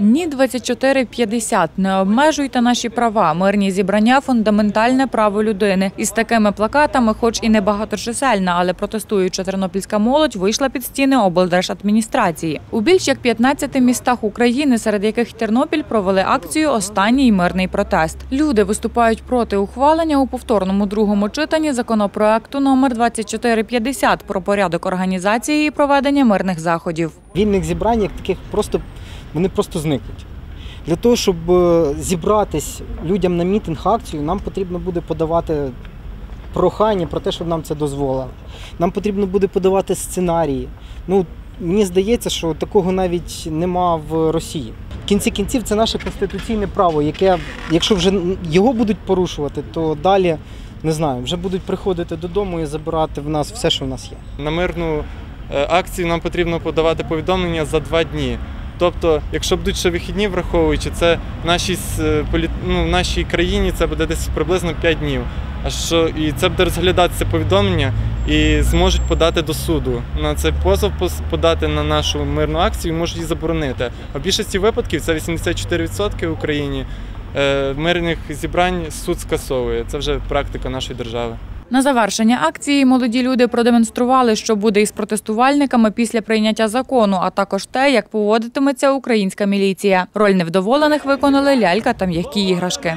Ні 2450 не обмежуйте наші права. Мирні зібрання фундаментальне право людини. Із такими плакатами, хоч і не багаточисельна, але протестуюча тернопільська молодь вийшла під стіни облдержадміністрації. У більш як 15 містах України, серед яких Тернопіль провели акцію Останній мирний протест. Люди виступають проти ухвалення у повторному другому читанні законопроекту номер 2450 про порядок організації і проведення мирних заходів. Вільних зібрань як таких просто вони просто зникнуть. Для того, щоб е, зібратись людям на мітинг акцію, нам потрібно буде подавати прохання про те, щоб нам це дозволили. Нам потрібно буде подавати сценарії. Ну, мені здається, що такого навіть нема в Росії. В кінці кінців це наше конституційне право, яке, якщо вже його будуть порушувати, то далі не знаю, вже будуть приходити додому і забирати в нас все, що в нас є. На мирну е, акцію нам потрібно подавати повідомлення за два дні. Тобто, якщо будуть ще вихідні, враховуючи, це в нашій, е, ну, в нашій країні це буде десь приблизно 5 днів. А що і це буде розглядатися повідомлення і зможуть подати до суду на цей позов подати на нашу мирну акцію, і можуть її заборонити. А в більшості випадків це 84% в Україні. е, Мирних зібрань суд скасовує. Це вже практика нашої держави. На завершення акції молоді люди продемонстрували, що буде із протестувальниками після прийняття закону, а також те, як поводитиметься українська міліція. Роль невдоволених виконали лялька та м'які іграшки.